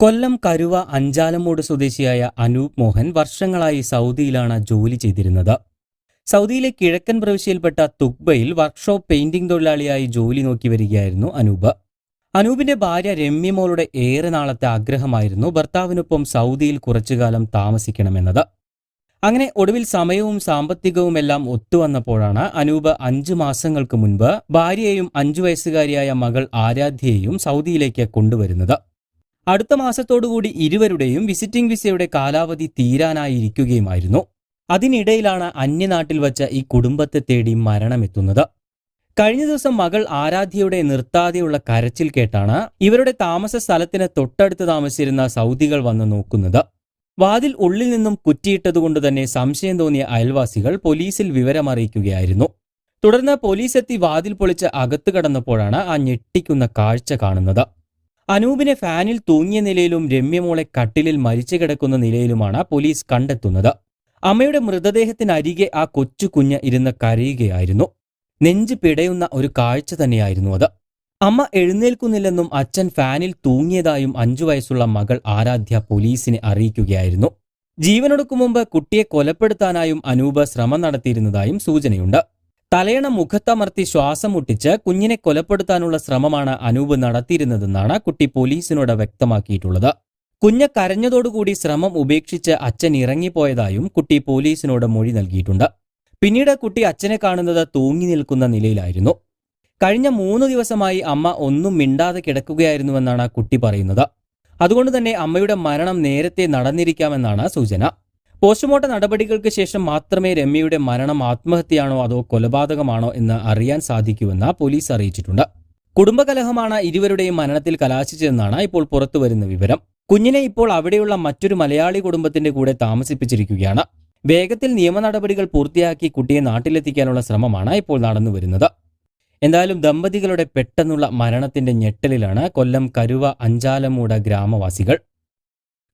കൊല്ലം കരുവ അഞ്ചാലമൂട് സ്വദേശിയായ അനൂപ് മോഹൻ വർഷങ്ങളായി സൗദിയിലാണ് ജോലി ചെയ്തിരുന്നത്. സൗദിയിലെ കിഴക്കൻ പ്രവിശ്യയിൽപ്പെട്ട തുക്ബയിൽ വർക്ക്ഷോപ്പ് പെയിന്റിംഗ് തൊഴിലാളിയായി ജോലി നോക്കി വരികയായിരുന്നു അനൂപ്. അനൂപിന്റെ ഭാര്യ രമ്യമോളുടെ ഏറെ നാളത്തെ ആഗ്രഹമായിരുന്നു ഭർത്താവിനൊപ്പം സൗദിയിൽ കുറച്ചുകാലം താമസിക്കണമെന്നത്. അങ്ങനെ ഒടുവിൽ സമയവും സാമ്പത്തികവും സാമ്പത്തികവുമെല്ലാം ഒത്തുവന്നപ്പോഴാണ് അനൂപ് അഞ്ചു മാസങ്ങൾക്ക് മുൻപ് ഭാര്യയെയും അഞ്ചു വയസ്സുകാരിയായ മകൾ ആരാധ്യയെയും സൗദിയിലേക്ക് കൊണ്ടുവരുന്നത്. അടുത്ത മാസത്തോടുകൂടി ഇരുവരുടെയും വിസിറ്റിംഗ് വിസയുടെ കാലാവധി തീരാനായിരിക്കുകയുമായിരുന്നു. അതിനിടയിലാണ് അന്യനാട്ടിൽ വച്ച ഈ കുടുംബത്തെ തേടി മരണമെത്തുന്നത്. കഴിഞ്ഞ ദിവസം മകൾ ആരാധ്യയുടെ നിർത്താതെയുള്ള കരച്ചിൽ കേട്ടാണ് ഇവരുടെ താമസ സ്ഥലത്തിന് തൊട്ടടുത്ത് താമസിച്ചിരുന്ന സൗദികൾ വന്ന് നോക്കുന്നത്. വാതിൽ ഉള്ളിൽ നിന്നും കുറ്റിയിട്ടതുകൊണ്ട് തന്നെ സംശയം തോന്നിയ അയൽവാസികൾ പോലീസിൽ വിവരമറിയിക്കുകയായിരുന്നു. തുടർന്ന് പോലീസ് എത്തി വാതിൽ പൊളിച്ച് അകത്തു കടന്നപ്പോഴാണ് ആ ഞെട്ടിക്കുന്ന കാഴ്ച കാണുന്നത്. അനൂപിനെ ഫാനിൽ തൂങ്ങിയ നിലയിലും രമ്യമോളെ കട്ടിലിൽ മരിച്ചു കിടക്കുന്ന നിലയിലുമാണ് പോലീസ് കണ്ടെത്തുന്നത്. അമ്മയുടെ മൃതദേഹത്തിനരികെ ആ കൊച്ചു കുഞ്ഞ് ഇരുന്ന് കരയുകയായിരുന്നു. നെഞ്ച് പിടയുന്ന ഒരു കാഴ്ച തന്നെയായിരുന്നു അത്. അമ്മ എഴുന്നേൽക്കുന്നില്ലെന്നും അച്ഛൻ ഫാനിൽ തൂങ്ങിയതായും അഞ്ചു വയസ്സുള്ള മകൾ ആരാധ്യ പോലീസിനെ അറിയിക്കുകയായിരുന്നു. ജീവനൊടുക്കു മുമ്പ് കുട്ടിയെ കൊലപ്പെടുത്താനായും അനൂപ് ശ്രമം നടത്തിയിരുന്നതായും സൂചനയുണ്ട്. തലയണ മുഖത്തമർത്തി ശ്വാസം മുട്ടിച്ച് കുഞ്ഞിനെ കൊലപ്പെടുത്താനുള്ള ശ്രമമാണ് അനൂപ് നടത്തിയിരുന്നതെന്നാണ് കുട്ടി പോലീസിനോട് വ്യക്തമാക്കിയിട്ടുള്ളത്. കുഞ്ഞ് കരഞ്ഞതോടുകൂടി ശ്രമം ഉപേക്ഷിച്ച് അച്ഛൻ ഇറങ്ങിപ്പോയതായും കുട്ടി പോലീസിനോട് മൊഴി നൽകിയിട്ടുണ്ട്. പിന്നീട് കുട്ടി അച്ഛനെ കാണുന്നത് തൂങ്ങി നിൽക്കുന്ന നിലയിലായിരുന്നു. കഴിഞ്ഞ മൂന്ന് ദിവസമായി അമ്മ ഒന്നും മിണ്ടാതെ കിടക്കുകയായിരുന്നുവെന്നാണ് കുട്ടി പറയുന്നത്. അതുകൊണ്ട് തന്നെ അമ്മയുടെ മരണം നേരത്തെ നടന്നിരിക്കാമെന്നാണ് സൂചന. പോസ്റ്റ്മോർട്ടം നടപടികൾക്ക് ശേഷം മാത്രമേ രമ്യയുടെ മരണം ആത്മഹത്യയാണോ അതോ കൊലപാതകമാണോ എന്ന് അറിയാൻ സാധിക്കുമെന്ന് പോലീസ് അറിയിച്ചിട്ടുണ്ട്. കുടുംബകലഹമാണ് ഇരുവരുടെയും മരണത്തിൽ കലാശിച്ചതെന്നാണ് ഇപ്പോൾ പുറത്തുവരുന്ന വിവരം. കുഞ്ഞിനെ ഇപ്പോൾ അവിടെയുള്ള മറ്റൊരു മലയാളി കുടുംബത്തിന്റെ കൂടെ താമസിപ്പിച്ചിരിക്കുകയാണ്. വേഗത്തിൽ നിയമ നടപടികൾ പൂർത്തിയാക്കി കുട്ടിയെ നാട്ടിലെത്തിക്കാനുള്ള ശ്രമമാണ് ഇപ്പോൾ നടന്നു വരുന്നത് എന്തായാലും ദമ്പതികളുടെ പെട്ടെന്നുള്ള മരണത്തിന്റെ ഞെട്ടലിലാണ് കൊല്ലം കരുവ അഞ്ചാലമൂട ഗ്രാമവാസികൾ.